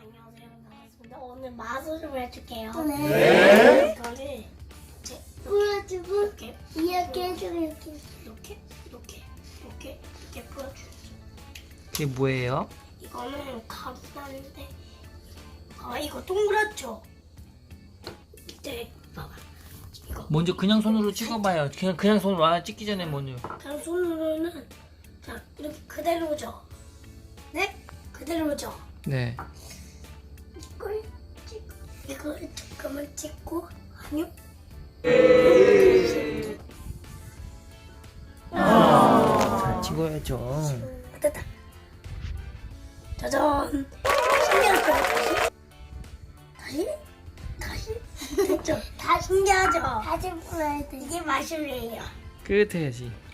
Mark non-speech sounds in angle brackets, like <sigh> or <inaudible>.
안녕하세요. 반갑습니다. 오늘 마술을 해줄게요. 네. 이거를 이제 풀어주고 이렇게 이렇게 해주고 이렇게 이렇게 이렇게 이렇게 이렇게 풀어주죠. 그게 뭐예요? 이거는 가루인데 아 이거 동그랗죠? 이제 봐봐. 이거 먼저 그냥 손으로 찍어봐요. 그냥 그냥 손으로 아, 찍기 전에 먼저. 그냥 손으로는 자 이렇게 그대로죠. 네? 그대로죠. 네. 이걸 조금만 찍고 아니요. 잘 찍어야죠. 됐다. 짜잔. 신기할 거 다시? 다시? 됐죠? <laughs> 다 신기하죠? 다시 풀어야 돼. 이게 마술이에요. 끝 해야지. 끝. 아니